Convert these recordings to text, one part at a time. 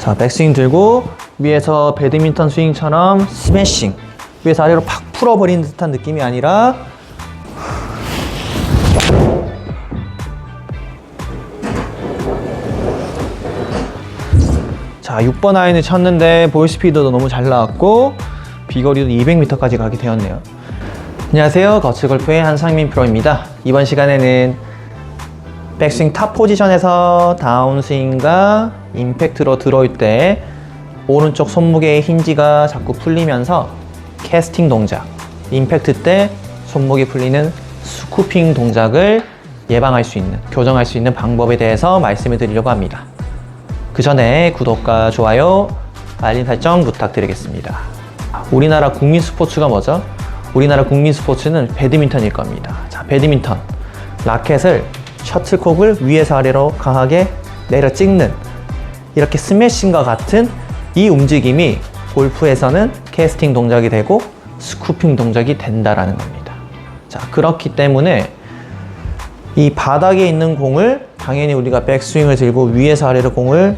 자, 백스윙 들고 위에서 배드민턴 스윙처럼 스매싱. 위에서 아래로 팍 풀어버리는 듯한 느낌이 아니라 자, 6번 아이는 쳤는데 볼 스피드도 너무 잘 나왔고 비거리도 200m까지 가게 되었네요. 안녕하세요. 거치골프의 한상민 프로입니다. 이번 시간에는 백스윙 탑 포지션에서 다운스윙과 임팩트로 들어올 때 오른쪽 손목의 힌지가 자꾸 풀리면서 캐스팅 동작, 임팩트 때 손목이 풀리는 스쿠핑 동작을 예방할 수 있는, 교정할 수 있는 방법에 대해서 말씀을 드리려고 합니다. 그 전에 구독과 좋아요, 알림 설정 부탁드리겠습니다. 우리나라 국민 스포츠가 뭐죠? 우리나라 국민 스포츠는 배드민턴일 겁니다. 자, 배드민턴. 라켓을 셔틀콕을 위에서 아래로 강하게 내려 찍는 이렇게 스매싱과 같은 이 움직임이 골프에서는 캐스팅 동작이 되고 스쿠핑 동작이 된다라는 겁니다. 자, 그렇기 때문에 이 바닥에 있는 공을 당연히 우리가 백스윙을 들고 위에서 아래로 공을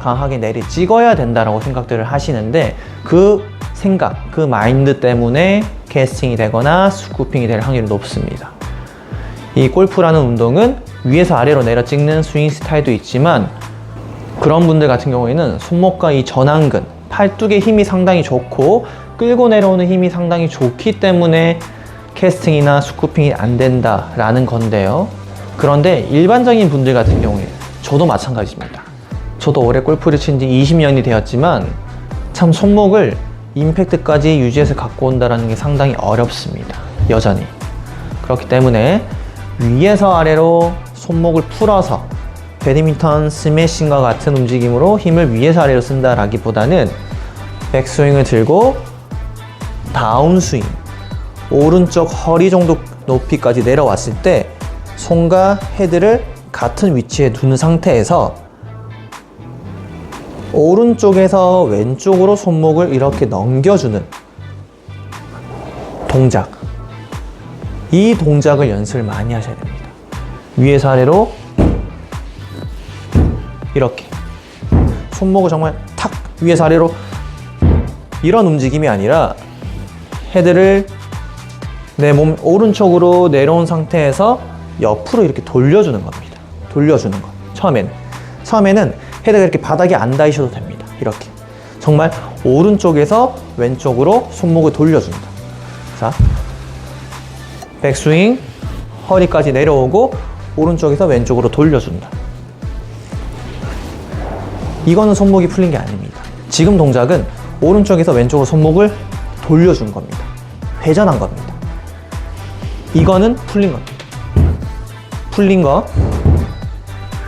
강하게 내리 찍어야 된다라고 생각들을 하시는데 그 생각, 그 마인드 때문에 캐스팅이 되거나 스쿠핑이 될 확률이 높습니다. 이 골프라는 운동은 위에서 아래로 내려 찍는 스윙 스타일도 있지만 그런 분들 같은 경우에는 손목과 이 전완근, 팔뚝의 힘이 상당히 좋고 끌고 내려오는 힘이 상당히 좋기 때문에 캐스팅이나 스쿠핑이 안 된다라는 건데요. 그런데 일반적인 분들 같은 경우에 저도 마찬가지입니다. 저도 올해 골프를 친 지 20년이 되었지만 참 손목을 임팩트까지 유지해서 갖고 온다는 게 상당히 어렵습니다. 여전히. 그렇기 때문에 위에서 아래로 손목을 풀어서 배드민턴 스매싱과 같은 움직임으로 힘을 위에서 아래로 쓴다라기보다는 백스윙을 들고 다운스윙 오른쪽 허리 정도 높이까지 내려왔을 때 손과 헤드를 같은 위치에 두는 상태에서 오른쪽에서 왼쪽으로 손목을 이렇게 넘겨주는 동작. 이 동작을 연습을 많이 하셔야 됩니다. 위에서 아래로 이렇게 손목을 정말 탁 위에서 아래로 이런 움직임이 아니라 헤드를 내 몸 오른쪽으로 내려온 상태에서 옆으로 이렇게 돌려주는 겁니다. 돌려주는 것. 처음에는. 처음에는 헤드가 이렇게 바닥에 안 닿으셔도 됩니다. 이렇게. 정말 오른쪽에서 왼쪽으로 손목을 돌려준다. 자. 백스윙, 허리까지 내려오고, 오른쪽에서 왼쪽으로 돌려준다. 이거는 손목이 풀린 게 아닙니다. 지금 동작은 오른쪽에서 왼쪽으로 손목을 돌려준 겁니다. 회전한 겁니다. 이거는 풀린 겁니다. 풀린 거,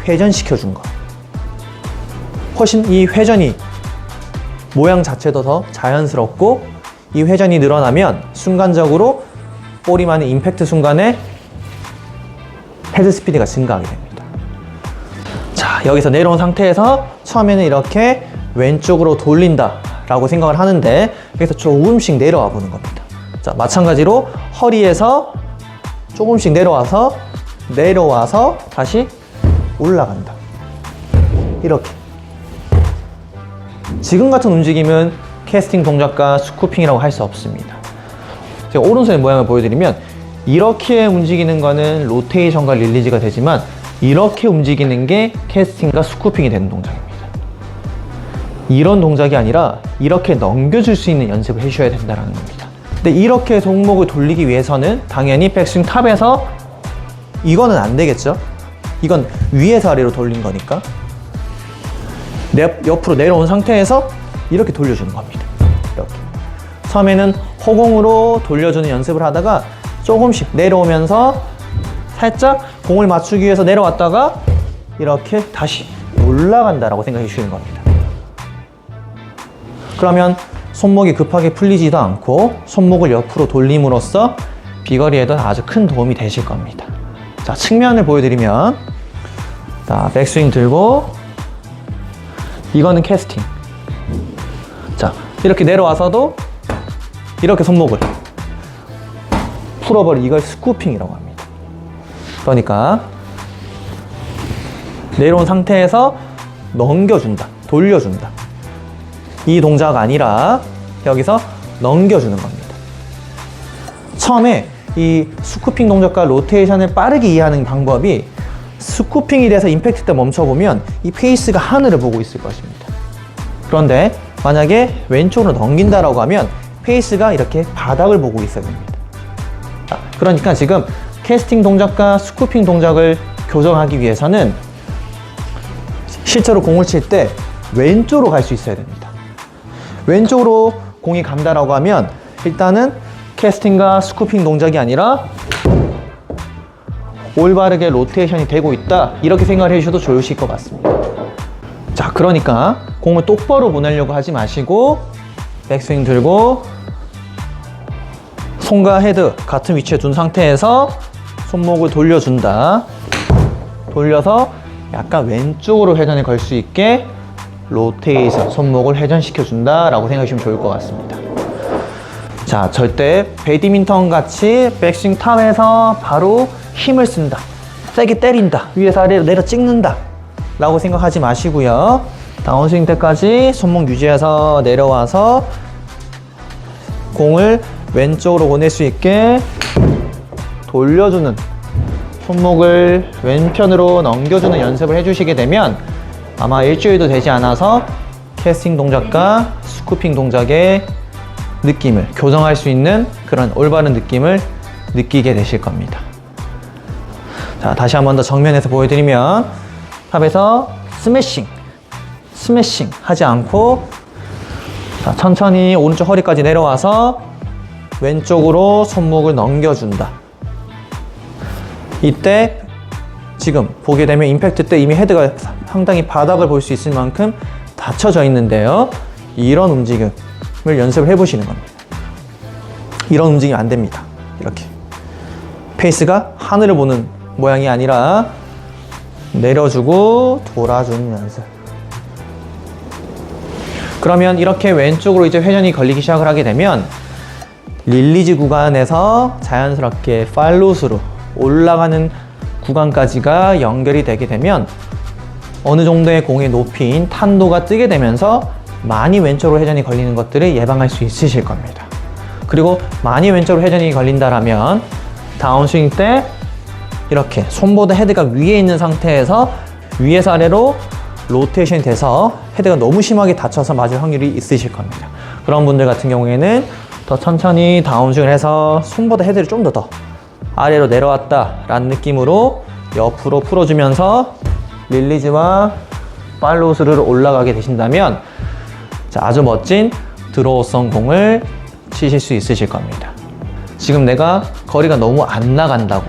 회전시켜 준 거. 훨씬 이 회전이 모양 자체도 더 자연스럽고 이 회전이 늘어나면 순간적으로 볼이만의 임팩트 순간에 헤드 스피드가 증가하게 됩니다. 자, 여기서 내려온 상태에서 처음에는 이렇게 왼쪽으로 돌린다 라고 생각을 하는데 여기서 조금씩 내려와 보는 겁니다. 자, 마찬가지로 허리에서 조금씩 내려와서 내려와서 다시 올라간다. 이렇게. 지금 같은 움직임은 캐스팅 동작과 스쿠핑이라고 할 수 없습니다. 제가 오른손의 모양을 보여드리면 이렇게 움직이는 거는 로테이션과 릴리즈가 되지만 이렇게 움직이는 게 캐스팅과 스쿠핑이 되는 동작입니다. 이런 동작이 아니라 이렇게 넘겨줄 수 있는 연습을 해주셔야 된다는 겁니다. 근데 이렇게 손목을 돌리기 위해서는 당연히 백스윙 탑에서 이거는 안 되겠죠? 이건 위에서 아래로 돌린 거니까 내, 옆으로 내려온 상태에서 이렇게 돌려주는 겁니다. 이렇게. 처음에는 허공으로 돌려주는 연습을 하다가 조금씩 내려오면서 살짝 공을 맞추기 위해서 내려왔다가 이렇게 다시 올라간다라고 생각해 주시는 겁니다. 그러면 손목이 급하게 풀리지도 않고 손목을 옆으로 돌림으로써 비거리에도 아주 큰 도움이 되실 겁니다. 자, 측면을 보여드리면 자, 백스윙 들고 이거는 캐스팅. 자, 이렇게 내려와서도 이렇게 손목을 풀어버리 이걸 스쿠핑이라고 합니다. 그러니까 내려온 상태에서 넘겨준다. 돌려준다. 이 동작 아니라 여기서 넘겨주는 겁니다. 처음에 이 스쿠핑 동작과 로테이션을 빠르게 이해하는 방법이 스쿠핑이 돼서 임팩트 때 멈춰보면 이 페이스가 하늘을 보고 있을 것입니다. 그런데 만약에 왼쪽으로 넘긴다라고 하면 페이스가 이렇게 바닥을 보고 있어야 됩니다. 자, 그러니까 지금 캐스팅 동작과 스쿠핑 동작을 교정하기 위해서는 실제로 공을 칠 때 왼쪽으로 갈 수 있어야 됩니다. 왼쪽으로 공이 간다라고 하면 일단은 캐스팅과 스쿠핑 동작이 아니라 올바르게 로테이션이 되고 있다 이렇게 생각을 해주셔도 좋으실 것 같습니다. 자 그러니까 공을 똑바로 보내려고 하지 마시고 백스윙 들고 손과 헤드 같은 위치에 둔 상태에서 손목을 돌려준다. 돌려서 약간 왼쪽으로 회전을 걸 수 있게 로테이션, 손목을 회전시켜준다 라고 생각하시면 좋을 것 같습니다. 자, 절대 배드민턴 같이 백스윙 탑에서 바로 힘을 쓴다. 세게 때린다. 위에서 아래로 내려 찍는다. 라고 생각하지 마시고요. 다운스윙 때까지 손목 유지해서 내려와서 공을 왼쪽으로 보낼 수 있게 돌려주는 손목을 왼편으로 넘겨주는 연습을 해주시게 되면 아마 일주일도 되지 않아서 캐스팅 동작과 스쿠핑 동작의 느낌을 교정할 수 있는 그런 올바른 느낌을 느끼게 되실 겁니다. 자, 다시 한 번 더 정면에서 보여드리면 탑에서 스매싱, 스매싱 하지 않고 자, 천천히 오른쪽 허리까지 내려와서 왼쪽으로 손목을 넘겨준다. 이때 지금 보게 되면 임팩트 때 이미 헤드가 상당히 바닥을 볼 수 있을 만큼 닫혀져 있는데요. 이런 움직임을 연습을 해보시는 겁니다. 이런 움직임 안 됩니다. 이렇게. 페이스가 하늘을 보는 모양이 아니라 내려주고 돌아주는 연습. 그러면 이렇게 왼쪽으로 이제 회전이 걸리기 시작을 하게 되면 릴리즈 구간에서 자연스럽게 팔로스로 올라가는 구간까지가 연결이 되게 되면 어느 정도의 공의 높이인 탄도가 뜨게 되면서 많이 왼쪽으로 회전이 걸리는 것들을 예방할 수 있으실 겁니다. 그리고 많이 왼쪽으로 회전이 걸린다라면 다운스윙 때 이렇게 손보다 헤드가 위에 있는 상태에서 위에서 아래로 로테이션이 돼서 헤드가 너무 심하게 다쳐서 맞을 확률이 있으실 겁니다. 그런 분들 같은 경우에는 더 천천히 다운스윙을 해서 손보다 헤드를 좀 더 더 아래로 내려왔다 라는 느낌으로 옆으로 풀어주면서 릴리즈와 팔로우스를 올라가게 되신다면 자, 아주 멋진 드로우성 공을 치실 수 있으실 겁니다. 지금 내가 거리가 너무 안 나간다고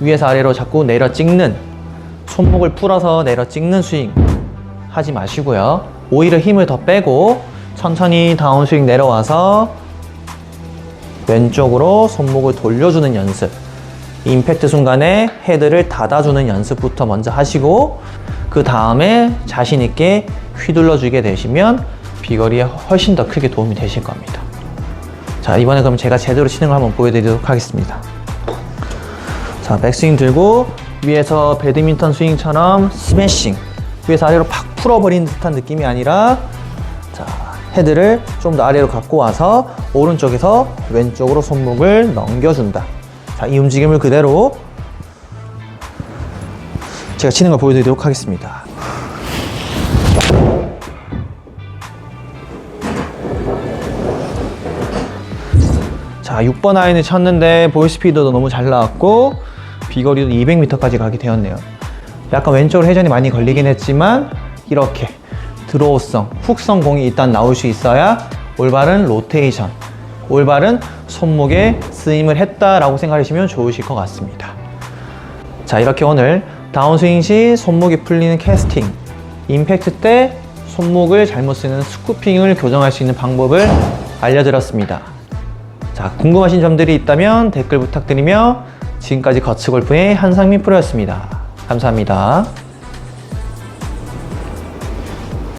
위에서 아래로 자꾸 내려 찍는 손목을 풀어서 내려 찍는 스윙 하지 마시고요. 오히려 힘을 더 빼고 천천히 다운스윙 내려와서 왼쪽으로 손목을 돌려주는 연습. 임팩트 순간에 헤드를 닫아주는 연습부터 먼저 하시고 그 다음에 자신 있게 휘둘러 주게 되시면 비거리에 훨씬 더 크게 도움이 되실 겁니다. 자 이번에 그럼 제가 제대로 치는 걸 한번 보여드리도록 하겠습니다. 자 백스윙 들고 위에서 배드민턴 스윙처럼 스매싱 위에서 아래로 팍 풀어버린 듯한 느낌이 아니라 자 헤드를 좀 더 아래로 갖고 와서 오른쪽에서 왼쪽으로 손목을 넘겨준다. 자, 이 움직임을 그대로 제가 치는 걸 보여드리도록 하겠습니다. 자, 6번 아이는 쳤는데 볼 스피드도 너무 잘 나왔고 비거리도 200m까지 가게 되었네요. 약간 왼쪽으로 회전이 많이 걸리긴 했지만 이렇게 드로우성, 훅성 공이 일단 나올 수 있어야 올바른 로테이션, 올바른 손목에 쓰임을 했다라고 생각하시면 좋으실 것 같습니다. 자, 이렇게 오늘 다운스윙 시 손목이 풀리는 캐스팅, 임팩트 때 손목을 잘못 쓰는 스쿠핑을 교정할 수 있는 방법을 알려드렸습니다. 자, 궁금하신 점들이 있다면 댓글 부탁드리며 지금까지 거츠골프의 한상민 프로였습니다. 감사합니다.